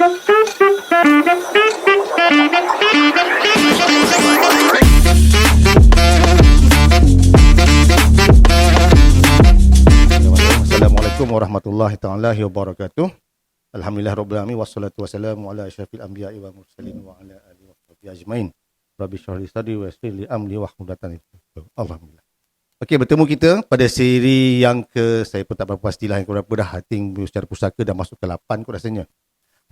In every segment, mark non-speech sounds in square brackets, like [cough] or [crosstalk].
Assalamualaikum warahmatullahi taala wabarakatuh. Alhamdulillah rabbil alamin wassalatu wassalamu ala asyrafil anbiya'i wa mursalin wa ala alihi wa sahbihi ajmain. Rabbi shrah li sadri wa yassir li amri min lisani Alhamdulillah. Okey, bertemu kita pada siri yang ke saya pun tak berapa pastilah yang berapa dah hating secara pusaka dah masuk ke 8 kot rasanya.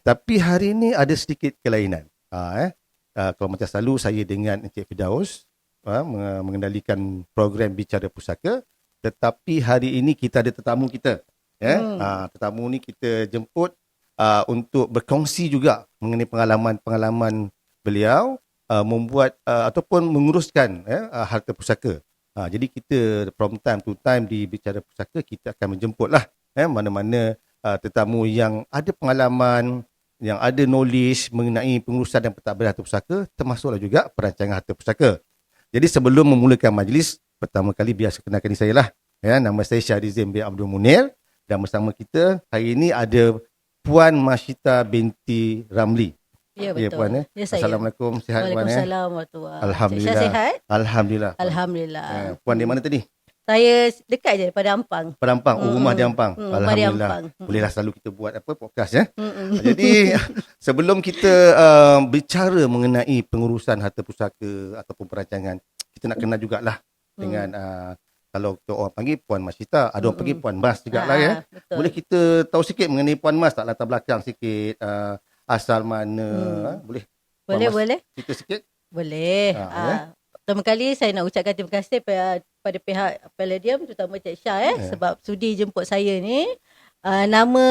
Tapi hari ini ada sedikit kelainan. Ha, eh. Uh, kalau macam selalu saya dengan Encik Fidaus uh, mengendalikan program Bicara Pusaka tetapi hari ini kita ada tetamu kita ya hmm. uh, tetamu ni kita jemput uh, untuk berkongsi juga mengenai pengalaman-pengalaman beliau uh, membuat uh, ataupun menguruskan ya uh, harta pusaka uh, jadi kita from time to time di bicara pusaka kita akan menjemputlah ya mana-mana uh, tetamu yang ada pengalaman yang ada knowledge mengenai pengurusan dan pentadbiran harta pusaka termasuklah juga perancangan harta pusaka jadi sebelum memulakan majlis pertama kali biasa kenalkan diri saya lah. Ya, nama saya Syarizim bin Abdul Munir dan bersama kita hari ini ada Puan Masyita binti Ramli. Ya betul. Ya Puan ya. Ya, saya. Assalamualaikum sihat Puan ya. Waalaikumsalam warahmatullahi Alhamdulillah. Saya sihat? Alhamdulillah. Alhamdulillah. Ya, Puan di mana tadi? Saya dekat je pada Ampang. Perampang. Oh, rumah di Ampang. Di Alhamdulillah. Ampang. Hmm. Bolehlah selalu kita buat apa podcast ya. Mm-mm. [laughs] Jadi [laughs] sebelum kita uh, bicara mengenai pengurusan harta pusaka ataupun perancangan, kita nak kenal jugalah dengan uh, kalau kita orang panggil Puan Masita, ada orang panggil Puan Mas jugalah ya. Ah, Betul. Boleh kita tahu sikit mengenai Puan Mas tak latar belakang sikit uh, asal mana Hmm. uh, boleh boleh, Mas. boleh. cerita sikit? Boleh. Ah, Ah, ya. Pertama kali saya nak ucapkan terima kasih pada, pihak Palladium terutama Cik Syah eh Ya. sebab sudi jemput saya ni. Uh, nama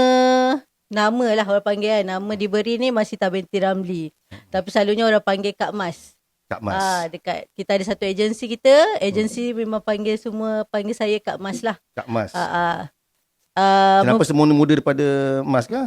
nama lah orang panggil kan. Nama diberi ni Masita binti Ramli. Tapi selalunya orang panggil Kak Mas. Kak Mas. Ah dekat kita ada satu agensi kita, agensi memang panggil semua panggil saya Kak Mas lah. Kak Mas. Ah ah. Uh, Kenapa semua ni muda daripada Mas ke?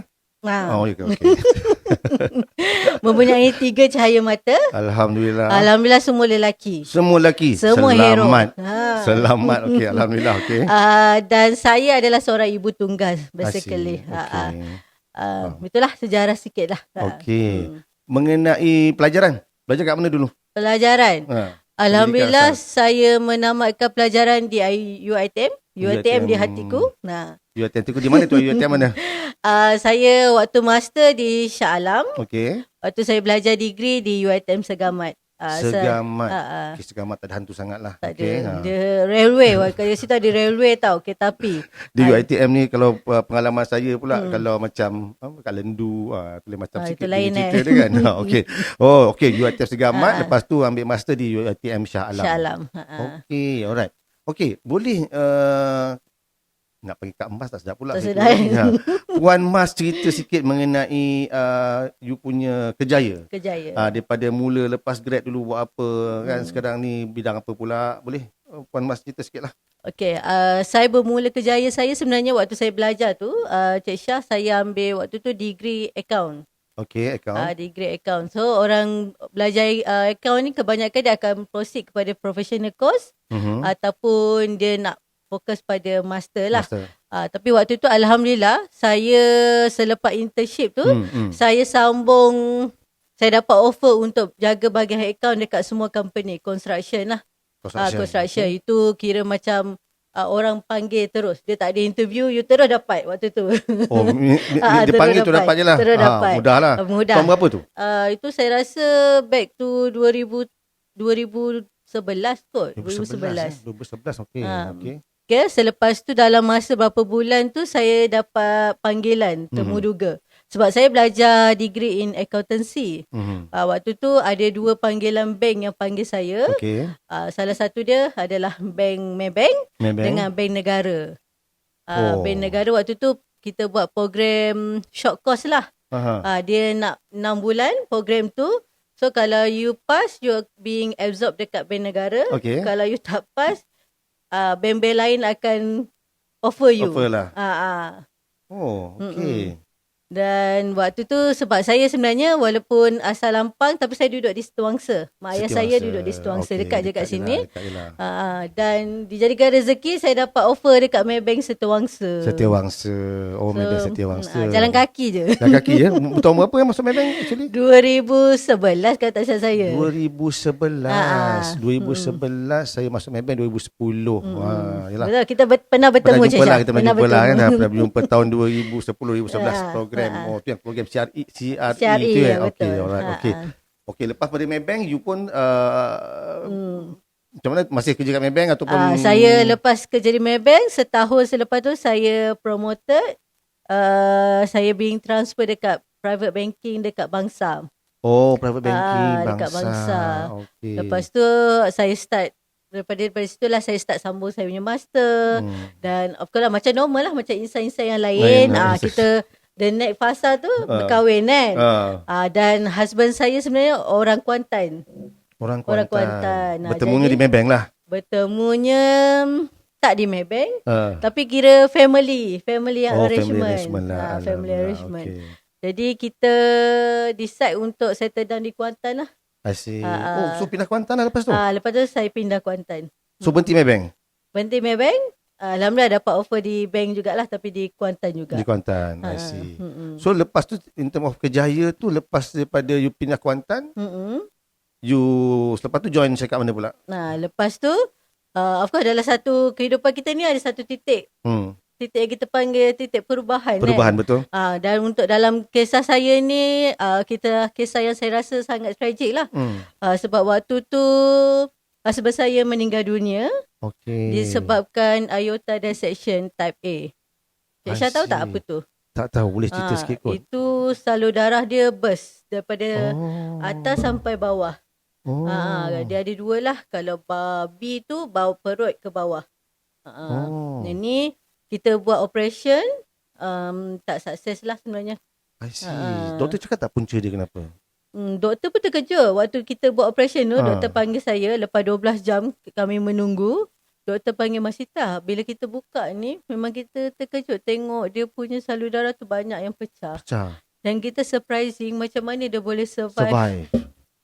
Ah, Oh, okey okey. [laughs] mempunyai tiga cahaya mata. Alhamdulillah. Alhamdulillah semua lelaki. Semua lelaki. Semua hero. Selamat. Ha. Selamat. Okey, alhamdulillah okey. Uh, [laughs] dan saya adalah seorang ibu tunggal basically. Asyik. Ha. Okey. Uh, itulah sejarah sikit lah. Ha. Okey. Hmm. Mengenai pelajaran. Belajar kat mana dulu? Pelajaran. Ha. Alhamdulillah saya menamatkan pelajaran di I- UiTM. UiTM di UiTM. hatiku. Nah, UiTM di mana tu? UiTM mana? [laughs] uh, saya waktu master di Shah Alam. Okey. Waktu saya belajar degree di UiTM Segamat. Uh, Segamat. Ha. Okey, segamat tak ada hantu sangat lah. Tak Okey. ada. ha. Dia railway. Kat situ ada railway tau. Kereta api. [laughs] Di. UiTM ni kalau uh, pengalaman saya pula Hmm. kalau macam apa kat lendu ah boleh macam Ah, sikit itu lain, cerita eh. dia kan. Ha, [laughs] okey. Oh, okey UiTM Segamat Ah. lepas tu ambil master di UiTM Shah Alam. Shah Alam. Ha, ha. Okey, alright. Okey, boleh uh, nak panggil Kak Mas tak sedap pula. Tak sedap. Ha. [laughs] Puan Mas cerita sikit mengenai uh, you punya kejaya. Kejaya. Ah daripada mula lepas grad dulu buat apa kan Hmm. sekarang ni bidang apa pula? Boleh uh, Puan Mas cerita sikitlah. Okey, uh, saya bermula kejaya saya sebenarnya waktu saya belajar tu, uh, Cik Syah saya ambil waktu tu degree account. Okey, account. Uh, degree account. So orang belajar uh, account ni kebanyakan dia akan proceed kepada professional course Mhm. ataupun dia nak fokus pada master lah. Master. Uh, tapi waktu tu alhamdulillah saya selepas internship tu Hmm, hmm. saya sambung saya dapat offer untuk jaga bahagian account dekat semua company construction lah. Ah construction itu kira macam uh, orang panggil terus. Dia tak ada interview, you terus dapat waktu tu. Oh, [laughs] mi, mi, Ah, dia panggil tu dapat. dapat je lah. Terus dapat. Mudah lah. Uh, mudah. Tahun berapa tu? Uh, itu saya rasa back to 2000 2011 kot. 2011. 2011, okey. Ah. okey. Okay, selepas tu dalam masa berapa bulan tu saya dapat panggilan temu Mhm. duga. Sebab saya belajar degree in accountancy. Mhm. Uh, waktu tu ada dua panggilan bank yang panggil saya. Okey. Uh, salah satu dia adalah bank Maybank Maybank. dengan bank negara. Uh, Oh. Bank negara waktu tu kita buat program short course lah. Aha. Uh, dia nak 6 bulan program tu. So kalau you pass, you being absorbed dekat bank negara. Okey. Kalau you tak pass, uh, bank-bank lain akan offer you. Offer lah. Ah, ah. Oh, okey. Dan waktu tu sebab saya sebenarnya walaupun asal Lampang tapi saya duduk di Setuangsa. Mak ayah saya duduk di Setuangsa Okey, dekat je kat je sini. lah, dekat je lah. Uh, dan dijadikan rezeki saya dapat offer dekat Maybank Setuangsa. Setiawangsa. Oh, Maybank Setiawangsa. ah, jalan kaki je. Jalan kaki ya. [laughs] Tahun berapa yang masuk Maybank actually? 2011 kata tak saya. 2011. Ah, ah. 2011 saya masuk Maybank 2010. Ha, yalah. Betul, kita ber, pernah bertemu Pernah jumpa lah kita pernah jumpa lah kan pernah jumpa tahun 2010 2011 [laughs] Ah, program ah. oh tu yang program CRE CRE, CRE, tu ya, eh okey betul. alright Ah, okey ah. okey lepas pada Maybank you pun uh, Hmm. macam mana masih kerja kat Maybank ataupun Ah, saya lepas kerja di Maybank, setahun selepas tu saya promoted. Uh, saya being transfer dekat private banking dekat Bangsa. oh private banking Ah, bangsa, dekat Bangsa. okey Lepas tu saya start daripada daripada situ lah saya start sambung saya punya master hmm. dan of course lah macam normal lah macam insan-insan yang Lain lain. Ah kita the next fasa tu Ah. berkahwin kan. ah, Ah dan husband saya sebenarnya orang Kuantan. orang Orang Kuantan, Kuantan. Ah, bertemunya jadi- di Maybank lah Bertemunya tak di Maybank Ah. tapi kira family, family yang oh arrangement. family arrangement lah Ah, family arrangement. okey. Jadi kita decide untuk settle down di Kuantan lah. I see. Ah, oh, so pindah Kuantan lah lepas tu. Ah lepas tu saya pindah Kuantan. So berhenti Maybank Berhenti Maybank. Ah, Alhamdulillah dapat offer di bank jugalah tapi di Kuantan juga. di Kuantan. I Ah, see. mm-mm. So lepas tu in term of kejaya tu lepas daripada you pindah Kuantan, Mm-mm. you selepas tu join syarikat mana pula? Nah, lepas tu uh, of course dalam satu kehidupan kita ni ada satu titik. Hmm. Titik yang kita panggil titik perubahan. Perubahan betul. Kan? Ah, dan untuk dalam kisah saya ni uh, kita kisah yang saya rasa sangat tragik lah. Hmm. Uh, sebab waktu tu husband saya meninggal dunia Okay. disebabkan aorta dissection type A. Cik Syah tahu tak apa tu? tak tahu boleh cerita Ah, sikit kot. Itu salur darah dia burst daripada oh. atas sampai bawah. Oh. Ha, dia ada dua lah. Kalau babi tu bau perut ke bawah. Ha, Oh. Yang ni kita buat operation um, tak sukses lah sebenarnya. I see. Ah. Doktor cakap tak punca dia kenapa? Hmm, doktor pun terkejut waktu kita buat operation tu. Ha. Doktor panggil saya lepas 12 jam kami menunggu. Doktor panggil Masih tak Bila kita buka ni Memang kita terkejut Tengok dia punya salur darah tu Banyak yang pecah Pecah. Dan kita surprising Macam mana dia boleh survive, Survive.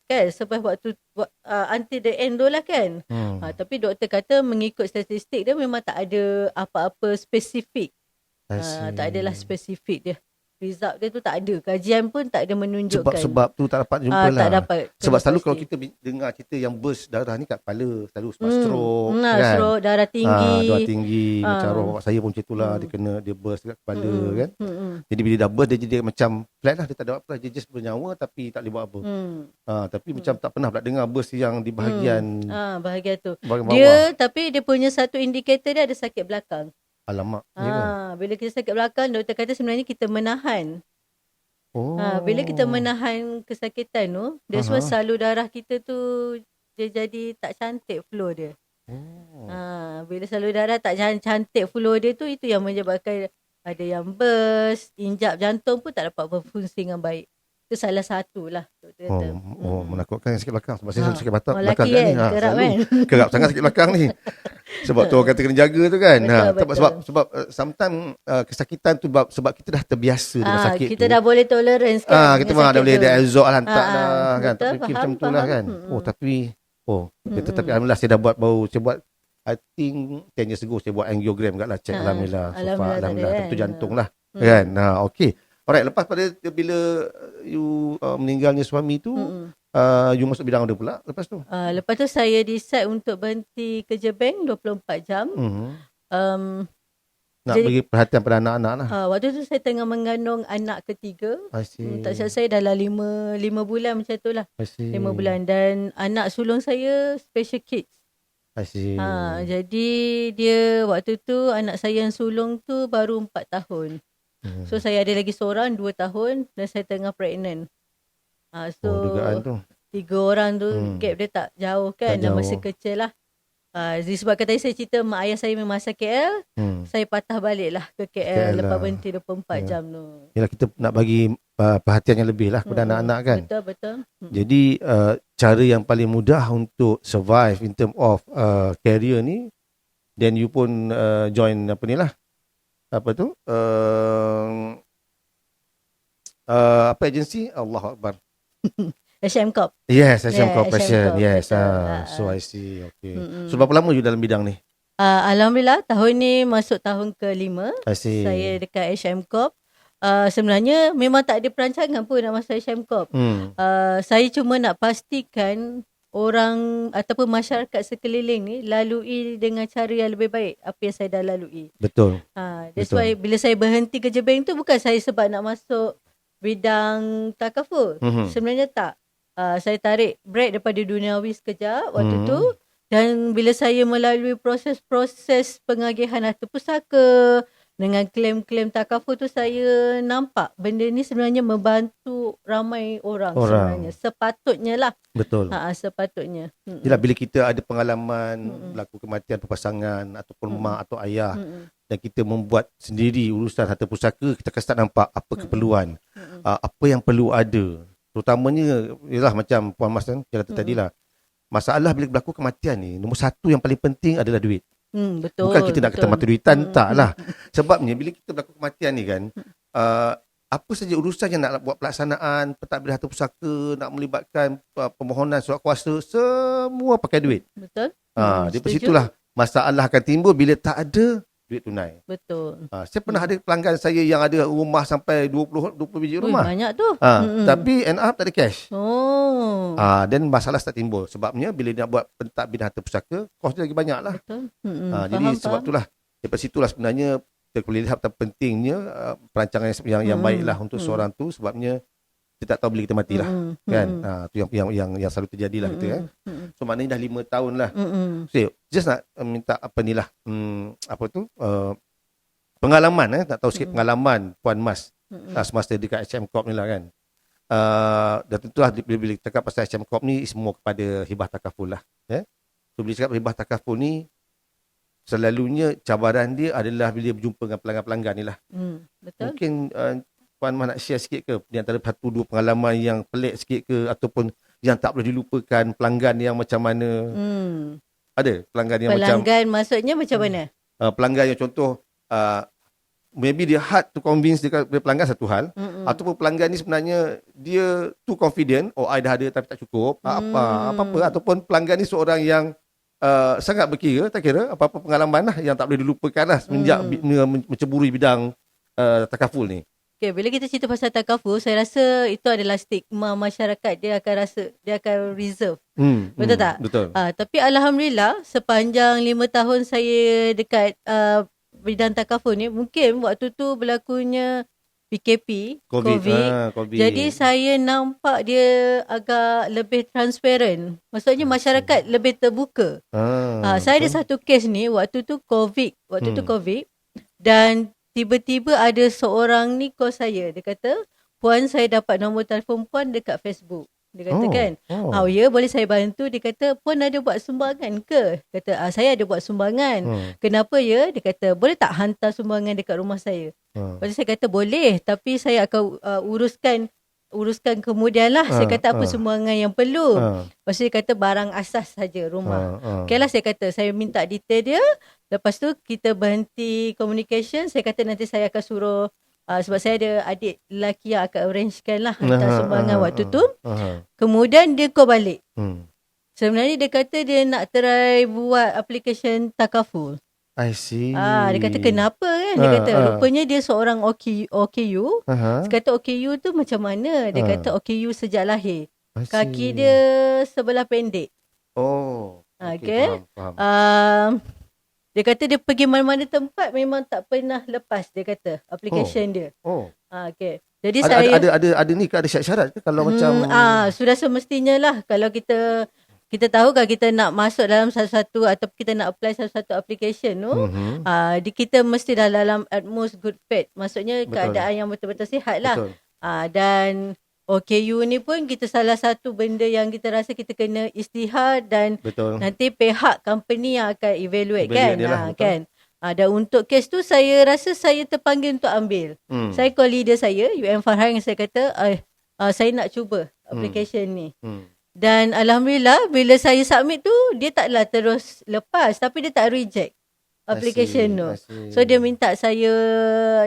Kan Survive waktu uh, Until the end tu lah kan Hmm. Ha, tapi doktor kata mengikut statistik dia memang tak ada apa-apa spesifik. Ha, tak adalah spesifik dia. Result dia tu tak ada. Kajian pun tak ada menunjukkan. Sebab-sebab tu tak dapat jumpa Ah, lah. tak dapat. Sebab selalu kalau kita dengar cerita yang burst darah ni kat kepala, selalu sebab Hmm, stroke Nah, kan. stroke, darah tinggi. Ah, darah tinggi Ah. macam arwah bapak saya pun macam itulah Hmm. dia kena dia burst dekat kepala Hmm, kan. Hmm, hmm, Jadi bila dah burst dia jadi macam flat lah dia tak ada apa dia just bernyawa tapi tak boleh buat apa. hmm. Ah, tapi macam tak pernah pula dengar burst yang di bahagian Ah, bahagian tu. bahagian bawah. Dia tapi dia punya satu indikator dia ada sakit belakang. Alamak. ya ke? Ah, bila kita sakit belakang doktor kata sebenarnya kita menahan. Oh. Ha, bila kita menahan kesakitan tu, dia semua Aha. salur darah kita tu dia jadi tak cantik flow dia. Oh. Ha, bila salur darah tak can- cantik flow dia tu itu yang menyebabkan ada yang burst, injap jantung pun tak dapat berfungsi dengan baik. Itu salah satu lah. doktor Oh, kata. oh menakutkan yang sakit belakang sebab saya Ha. selalu sakit batak Oh, belakang ni. kan? Ha, Kerap selalu kan? [laughs] kerap sangat sakit belakang ni. Sebab tu orang kata kena jaga tu kan. Betul, ha, sebab betul. sebab sebab uh, sometimes uh, kesakitan tu sebab, sebab kita dah terbiasa dengan Ah, sakit kita tu. dah boleh tolerance kan. Ah, kita mah dah boleh dia absorb lah hantar Ah, lah ah, kan. Tak betul, fikir faham, macam tu lah kan. Mm-mm. Oh tapi oh betul Mm-mm. tapi alhamdulillah saya dah buat baru saya buat I think 10 years ago saya buat angiogram kat lah check Ah, alhamdulillah. So far alhamdulillah tak ada alhamdulillah kan. tapi tu jantung lah Hmm. kan. Nah okey. Alright lepas pada bila uh, you uh, meninggalnya suami tu Mm-mm. uh, you masuk bidang mana pula lepas tu? Ah, lepas tu saya decide untuk berhenti kerja bank 24 jam. Mhm. Um, Nak Jadi- bagi perhatian pada anak-anak lah. ah, waktu tu saya tengah mengandung anak ketiga. Hmm, tak silap saya dalam lima, lima bulan macam tu lah. Lima bulan. Dan anak sulung saya special kids. I see. Ha, jadi dia waktu tu anak saya yang sulung tu baru empat tahun. Hmm. So saya ada lagi seorang dua tahun dan saya tengah pregnant. Ha, so oh, dugaan tu. tiga orang tu Hmm. gap dia tak jauh kan Tak jauh. masih kecil lah. Ha, disebabkan tadi saya cerita mak ayah saya memang asal KL, Hmm. saya patah balik lah ke KL, KL lepas lah. berhenti 24 Ya. jam tu. Yalah kita nak bagi uh, perhatian yang lebih lah kepada Hmm, anak-anak kan. Betul, betul. Hmm. Jadi uh, cara yang paling mudah untuk survive in term of uh, career ni then you pun uh, join apa ni lah apa tu uh, Uh, apa agensi? Allah Akbar. [laughs] HM Corp. Yes, Asian Yeah, Corporation. Corp, yes. Ah, Ah, so I see. Okay. Mm-mm. So berapa lama you dalam bidang ni? Uh, Alhamdulillah tahun ni masuk tahun kelima. I see. Saya dekat HM Corp. Uh, sebenarnya memang tak ada perancangan pun nak masuk HM Corp. Hmm. Uh, saya cuma nak pastikan orang ataupun masyarakat sekeliling ni lalui dengan cara yang lebih baik apa yang saya dah lalui. Betul. Ha, that's Betul. why bila saya berhenti kerja bank tu bukan saya sebab nak masuk bidang takaful. Mhm. Sebenarnya tak. Uh, saya tarik break daripada duniawi sekejap waktu Mhm. tu dan bila saya melalui proses-proses pengagihan harta pusaka dengan klaim-klaim takaful tu saya nampak benda ni sebenarnya membantu ramai orang, Orang. sebenarnya. Sepatutnya lah. Betul. Ha, sepatutnya. Mm-mm. Yelah bila kita ada pengalaman Mm-mm. berlaku kematian pasangan ataupun Mm-mm. mak atau ayah Mm-mm. dan kita membuat sendiri urusan harta pusaka kita akan start nampak apa Mm-mm. keperluan Mm-mm. uh, apa yang perlu ada terutamanya ialah macam Puan Mas kan kata Mm-mm. tadi lah masalah bila berlaku kematian ni nombor satu yang paling penting adalah duit Hmm, betul. bukan kita nak kata mata duitan Mm-mm. tak lah sebabnya bila kita berlaku kematian ni kan uh, apa saja urusan yang nak buat pelaksanaan pentadbiran harta pusaka nak melibatkan uh, permohonan surat kuasa semua pakai duit Betul. Ha, Hmm, dari situlah masalah akan timbul bila tak ada duit tunai. Betul. Ha, saya pernah ada pelanggan saya yang ada rumah sampai 20 20 biji Ui, rumah. banyak tu. Ha, Mm-mm. tapi end up tak ada cash. Oh. Ah, dan masalah start timbul. Sebabnya bila dia nak buat pentadbiran harta pusaka, kos dia lagi banyak lah. Betul. Mm-mm. Ha, jadi Faham, sebab itulah daripada situlah sebenarnya kita boleh lihat betapa pentingnya uh, perancangan yang yang, yang Mm-mm. baiklah untuk Mm. seorang tu sebabnya kita tak tahu bila kita mati lah. Mm-mm. Kan? Ha, tu yang yang yang yang selalu terjadi lah kita kan. Mm-mm. So maknanya dah 5 tahun lah Mm-mm. So, just nak uh, minta apa ni lah, hmm, apa tu, uh, pengalaman eh, nak tahu sikit Mm. pengalaman Puan Mas Mm-mm. uh, semasa dekat HM Corp ni lah kan. Uh, dan tentulah bila, bila cakap pasal HM Corp ni semua kepada hibah takaful lah. Eh? So bila cakap hibah takaful ni, selalunya cabaran dia adalah bila berjumpa dengan pelanggan-pelanggan ni lah. Mm. Betul. Mungkin uh, Puan Mas nak share sikit ke di antara satu dua pengalaman yang pelik sikit ke ataupun yang tak boleh dilupakan pelanggan yang macam mana? Mm. Ada pelanggan yang macam Pelanggan maksudnya macam mana? uh, pelanggan yang contoh uh, maybe dia hard to convince dia, dia pelanggan satu hal Mm-mm. ataupun pelanggan ni sebenarnya dia too confident oh I dah ada tapi tak cukup hmm. apa Hmm. apa-apa ataupun pelanggan ni seorang yang uh, sangat berkira tak kira apa-apa pengalaman lah yang tak boleh dilupakan lah semenjak Hmm. hmm. menceburi bidang uh, takaful ni Okay, bila kita cerita pasal takaful, saya rasa itu adalah stigma masyarakat. Dia akan rasa, dia akan reserve. hmm. Betul hmm. tak? betul Ah, tapi Alhamdulillah, sepanjang lima tahun saya dekat uh, bidang takaful ni, mungkin waktu tu berlakunya PKP, COVID. COVID, Ah, COVID. Jadi saya nampak dia agak lebih transparent. Maksudnya masyarakat lebih terbuka. Ha, saya ada betul. satu kes ni waktu tu COVID, waktu tu Hmm. COVID dan tiba-tiba ada seorang ni call saya. Dia kata, "Puan, saya dapat nombor telefon puan dekat Facebook." Dia kata oh. kan. oh. Oh ya, boleh saya bantu? Dia kata, "Puan ada buat sumbangan ke?" Kata, ah, "Saya ada buat sumbangan." Hmm. Kenapa ya? Dia kata, "Boleh tak hantar sumbangan dekat rumah saya?" Hmm. Lepas tu saya kata, "Boleh, tapi saya akan uh, uruskan uruskan kemudian lah." Saya Ah, kata, "Apa ah. sumbangan yang perlu?" Lepas tu dia kata, "Barang asas saja rumah." ah, ah. Okay lah saya kata saya minta detail dia. Lepas tu kita berhenti communication. Saya kata nanti saya akan suruh uh, sebab saya ada adik lelaki yang akan arrangekan lah hantar Ah, sumbangan ah, waktu tu. ah. Kemudian dia call balik. Hmm. Sebenarnya dia kata dia nak try buat application takaful. I see. Ah, dia kata kenapa kan? Dia Ah, kata ah. rupanya dia seorang OKU. OKU. Aha. Dia kata OKU tu macam mana? Dia Ah. kata OKU sejak lahir. I Kaki dia sebelah pendek. Oh. Ah, okey, okay. Faham, faham. Um, dia kata dia pergi mana-mana tempat memang tak pernah lepas dia kata application dia. Oh. Ah okey. Jadi Ada, saya ada, ada, ada, ada ni ke ada syarat-syarat ke kalau Hmm, macam ah sudah semestinya lah kalau kita kita tahu kan kita nak masuk dalam satu-satu atau kita nak apply satu-satu application tu Mhm. ah di kita mesti dah dalam utmost good faith. Maksudnya Betul. keadaan yang betul-betul sihat lah. Betul. Ah dan OKU ni pun kita salah satu benda yang kita rasa kita kena istihad dan Betul. nanti pihak company yang akan evaluate, Evaluate kan dia lah, ha, betul. kan ha, dan untuk kes tu saya rasa saya terpanggil untuk ambil Hmm. saya call leader saya UM Farhan saya kata uh, uh, saya nak cuba application ni Hmm. Dan alhamdulillah bila saya submit tu dia taklah terus lepas tapi dia tak reject application tu. So dia minta saya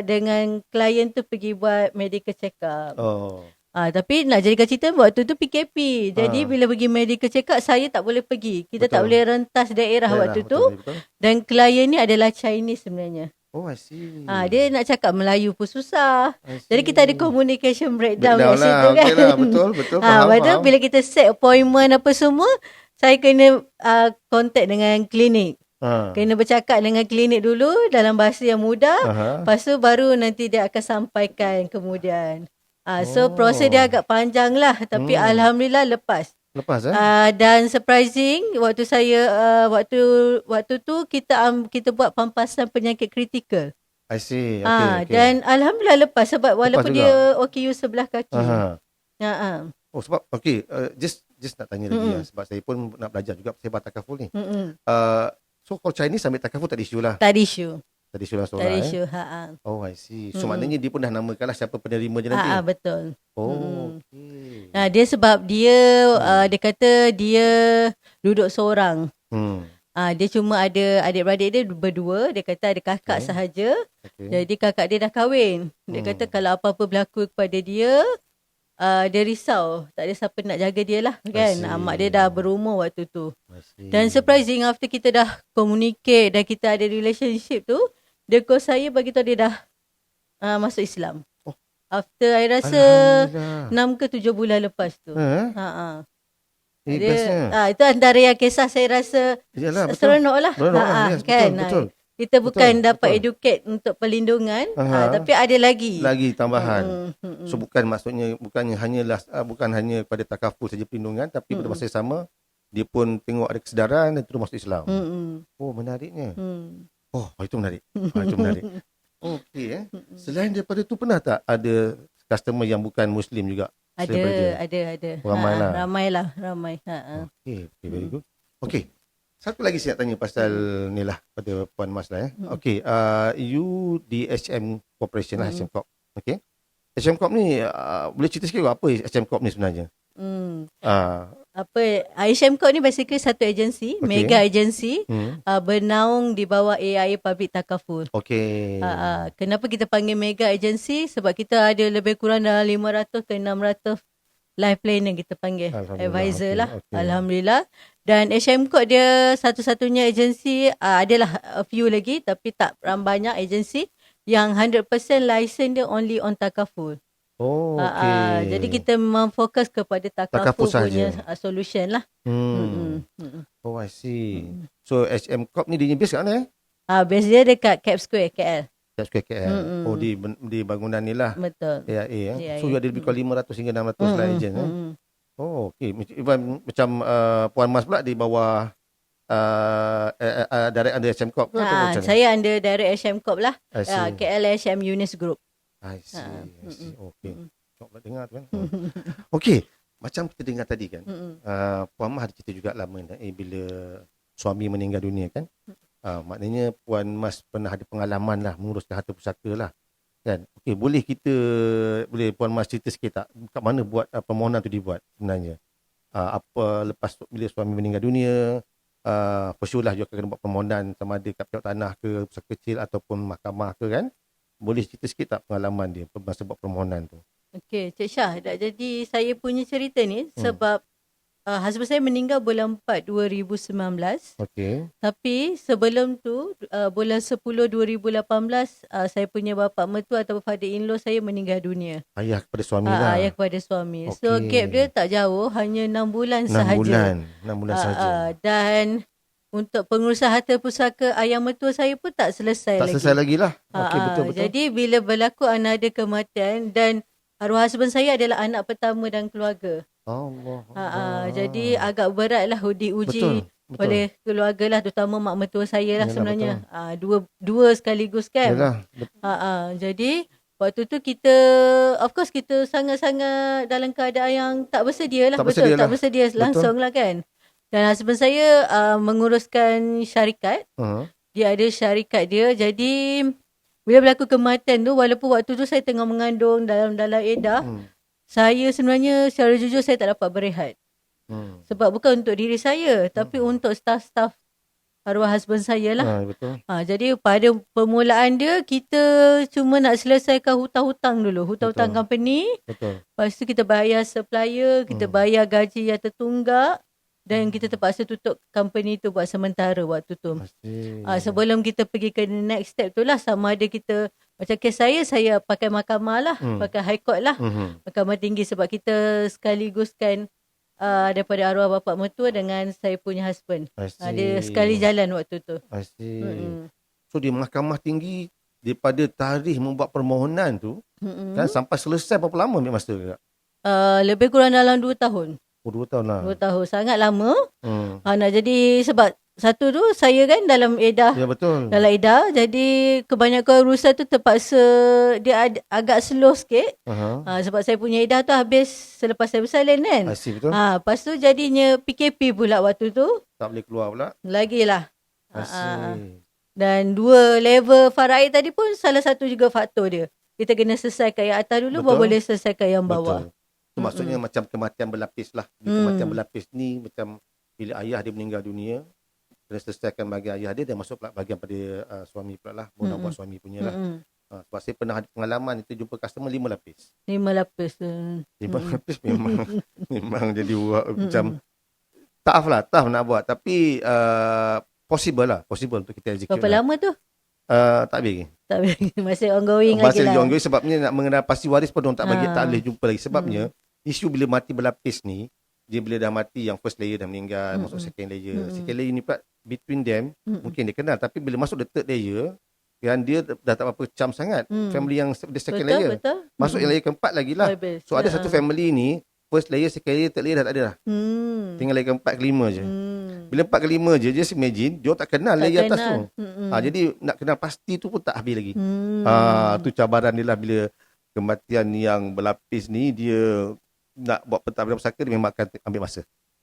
dengan klien tu pergi buat medical check up. Oh. Ah tapi nak jadikan cerita waktu tu PKP. Jadi Ah. bila pergi medical check up saya tak boleh pergi. Kita tak Betul. boleh rentas daerah Yalah, waktu betul, tu betul. dan klien ni adalah Chinese sebenarnya. Oh, I see. Ah dia nak cakap Melayu pun susah. Jadi kita ada communication breakdown, Breakdown kat situ lah. kan. Okay lah, betul, betul. Ah, [laughs] Faham, faham. bila kita set appointment apa semua, saya kena uh, contact dengan klinik. Ha. Kena bercakap dengan klinik dulu dalam bahasa yang mudah. Aha. Lepas tu baru nanti dia akan sampaikan kemudian. Ah, so Oh. proses dia agak panjang lah. Tapi Hmm. Alhamdulillah lepas. Lepas eh? Ah, dan surprising waktu saya uh, waktu waktu tu kita um, kita buat pampasan penyakit kritikal. I see. Okay, ah, okay. dan alhamdulillah lepas sebab walaupun juga. dia OKU sebelah kaki. Aha. Ha ah. Oh sebab okay, uh, just just nak tanya lagi Mm-mm. lah, sebab saya pun nak belajar juga pasal takaful ni. Mm-mm. Uh, so kalau Chinese ambil takaful tak ada isu lah. Tak ada isu. Isu lah Tak seorang ada eh. Ha. Oh I see. So Mm-mm. maknanya dia pun dah namakan lah siapa penerima je nanti. Ha ah, betul. oh Mm-mm. okay. Nah, dia sebab dia uh, dia kata dia duduk seorang. Hmm. Ah, dia cuma ada adik-beradik dia berdua. Dia kata ada kakak Okay. sahaja. Okay. Jadi kakak dia dah kahwin. Dia Hmm. kata kalau apa-apa berlaku kepada dia, uh, dia risau. Tak ada siapa nak jaga dia lah kan. Ah, mak dia dah berumur waktu tu. Dan surprising after kita dah communicate dan kita ada relationship tu, dia call saya bagi tahu dia dah uh, masuk Islam. Oh. After I rasa Alhamdulillah. 6 ke 7 bulan lepas tu. Ha? Ha. Eh, Dia, bestnya. ah, itu antara yang kisah saya rasa Yalah, betul. seronok lah. Seronok Ha, ah, yes, kan? betul, betul. Kita bukan Betul, dapat betul. educate untuk perlindungan, Aha. ah, tapi ada lagi. Lagi tambahan. Mm, mm, mm. So bukan maksudnya bukannya hanyalah bukan hanya pada takaful saja perlindungan tapi pada Mm-mm. masa yang sama dia pun tengok ada kesedaran dan terus masuk Islam. Mm, mm, Oh menariknya. mm. Oh itu menarik. Ah, itu menarik. [laughs] Okey eh. Selain daripada tu pernah tak ada customer yang bukan muslim juga? Ada, ada, ada. Ramai Ha, lah. Ramai lah, ramai. Ha, ha. Okey, okay, very Mm. good. Okey. Satu lagi saya nak tanya pasal ni lah pada Puan Mas lah eh. Okey, uh, you di HM Corporation lah, Mm. HM Corp. Okey. HM Corp ni uh, boleh cerita sikit apa HM Corp ni sebenarnya? Hmm. Ah, Apa, Aisyam Corp ni basically satu agensi, Okay. mega agensi, hmm. uh, bernaung di bawah AIA Public Takaful. Okey. Uh, uh, kenapa kita panggil mega agency? Sebab kita ada lebih kurang dalam 500 ke 600 life plan yang kita panggil advisor okey, lah. okey. Alhamdulillah. Dan HM Corp dia satu-satunya agensi, uh, adalah a few lagi tapi tak ram- banyak agensi yang 100% license dia only on takaful. Oh, Ah, okey. ah, jadi kita memang fokus kepada takaful, Takaful sahaja. punya uh, solution lah. Hmm. Hmm. Hmm. Oh, I see. So HM Corp ni dia base kat mana eh? Ah, base dia dekat Cap Square KL. Kat Square KL. Mm-mm. Oh, di di bangunan ni lah. Betul. AIA eh. AIA. So, ada lebih kurang 500 hingga 600 lah Mm, agent eh. mm. Oh. Mac- Even macam uh, Puan Mas pula di bawah uh, uh, uh, direct under HM Corp ke? atau Ah, macam mana? saya under direct HM Corp lah. Ah, KL HM Unis Group. I see. Ah, I see. Okey. mm. Cok pula dengar tu kan. [laughs] Okey. Macam kita dengar tadi kan. Mm-mm. Uh, Puan Mas ada cerita juga lah mengenai bila suami meninggal dunia kan. Uh, maknanya Puan Mas pernah ada pengalaman lah menguruskan harta pusaka lah. Kan? Okey, boleh kita boleh Puan Mas cerita sikit tak kat mana buat uh, permohonan tu dibuat sebenarnya? Uh, apa lepas bila suami meninggal dunia uh, for sure lah you akan kena buat permohonan sama ada kat pihak tanah ke pusaka kecil ataupun mahkamah ke kan? Boleh cerita sikit tak pengalaman dia masa buat permohonan tu? Okey, Cik Syah. Tak jadi saya punya cerita ni Hmm. sebab uh, husband saya meninggal bulan 4 2019. Okey. Tapi sebelum tu uh, bulan 10 2018 uh, saya punya bapa mertua atau father-in-law saya meninggal dunia. Ayah kepada suami Ah, lah. ayah kepada suami. So Okey. gap dia tak jauh, hanya 6 bulan 6 sahaja. bulan. 6 bulan Ah, saja. ah, dan untuk pengurusan harta pusaka ayah mertua saya pun tak selesai tak lagi. selesai lagi lah. Ah, Okey ah, betul betul. Jadi bila berlaku another kematian dan arwah husband saya adalah anak pertama dan keluarga. Allah. Ha, ah, jadi agak berat lah diuji betul. Betul. oleh keluarga lah terutama mak mertua saya lah Yalah, sebenarnya. Ah, dua dua sekaligus kan. Yalah, Ha, ah, jadi waktu tu kita of course kita sangat-sangat dalam keadaan yang tak bersedia lah Tak betul bersedia tak lah. bersedia langsung lah kan. Dan husband saya uh, menguruskan syarikat uh, dia ada syarikat dia jadi bila berlaku kematian tu walaupun waktu tu saya tengah mengandung dalam dalam edah hmm, saya sebenarnya secara jujur saya tak dapat berehat hmm. sebab bukan untuk diri saya tapi Hmm. untuk staff-staff arwah husband saya lah. Ha, betul. Ha, jadi pada permulaan dia kita cuma nak selesaikan hutang-hutang dulu. Hutang-hutang Betul. company. Betul. Lepas tu kita bayar supplier, kita Hmm. bayar gaji yang tertunggak dan kita terpaksa tutup company tu buat sementara waktu tu. Ah sebelum kita pergi ke next step tu lah sama ada kita macam kes saya saya pakai mahkamah lah, Hmm. pakai high court lah. Mhm. Mahkamah tinggi sebab kita sekaliguskan uh, daripada arwah bapa mertua dengan saya punya husband. Pasti. Uh, dia sekali jalan waktu tu. Hmm. So di mahkamah tinggi daripada tarikh membuat permohonan tu Hmm. kan sampai selesai berapa lama ambil masa? Uh, lebih kurang dalam 2 tahun. Oh, dua tahun lah. 2 tahun sangat lama. Hmm. Ha, nak jadi sebab satu tu saya kan dalam edah Ya betul. dalam edah jadi kebanyakan urusan tu terpaksa dia ad, agak slow sikit Aha. ha, sebab saya punya edah tu habis selepas saya bersalin kan Pasti betul. ha, lepas tu jadinya PKP pula waktu tu Tak boleh keluar pula. lagilah Pasti. ha. dan dua level faraid tadi pun salah satu juga faktor dia kita kena selesaikan yang atas dulu baru boleh selesaikan yang bawah Betul. Itu maksudnya macam kematian berlapis lah. Dia Hmm. Kematian berlapis ni macam bila ayah dia meninggal dunia, kena selesaikan bahagian ayah dia dan masuk pula bahagian pada uh, suami pula lah. Nak Mm-mm. buat suami punya lah. Mm-mm. Ha, sebab saya pernah ada pengalaman itu jumpa customer lima lapis. lima lapis tu Lima Mm-mm. lapis memang [laughs] memang jadi buat Mm-mm. macam tough lah, tough nak buat. Tapi uh, possible lah, possible untuk kita execute. berapa lah. lama tu Uh, tak habis. tak [laughs] masih ongoing Masih lagi lah lagi sebabnya nak mengenal pasti waris pun tak bagi Ah. tak boleh jumpa lagi sebabnya isu bila mati berlapis ni dia bila dah mati yang first layer dah meninggal Mm-mm. masuk second layer Mm-mm. second layer ni pula between them Mm-mm. mungkin dia kenal tapi bila masuk the third layer kan dia dah tak apa cam sangat Mm. family yang the second betul, layer Betul, masuk yang layer keempat lagi lah Habis. so ada Ha. satu family ni first layer second layer third layer dah tak ada dah Hmm. tinggal layer keempat kelima je Hmm. bila empat kelima je just imagine dia tak kenal Tak layer atas tu kenal. Hmm. ha, jadi nak kenal pasti tu pun tak habis lagi Hmm. Ah, tu cabaran dia lah bila kematian yang berlapis ni dia nak buat pentadbiran pusaka dia memang akan ambil masa.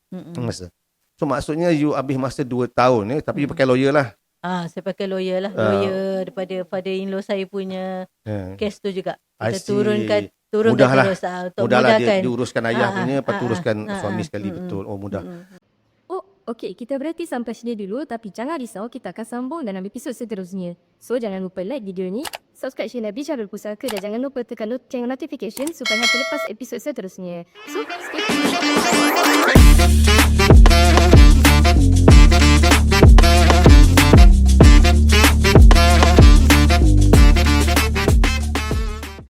Hmm. Masa. So maksudnya you habis masa 2 tahun eh tapi you Hmm. pakai lawyer lah. Ah, saya pakai lawyer lah. Ah. Lawyer daripada father-in-law saya punya Yeah. kes tu juga. I Kita see. turunkan turunkan Mudah lah. terus ah, untuk Mudahlah dia mudahkan. diuruskan ayah Ah, punya, ah, lepas ah, uruskan ah, suami ah, sekali mm, betul. Oh mudah. Mm. Oh, okey. Kita berhenti sampai sini dulu tapi jangan risau, kita akan sambung dalam episod seterusnya. So, jangan lupa like video ni, subscribe channel Bicara Pusaka dan jangan lupa tekan lonceng notification supaya tak terlepas episod seterusnya. So, stay tune.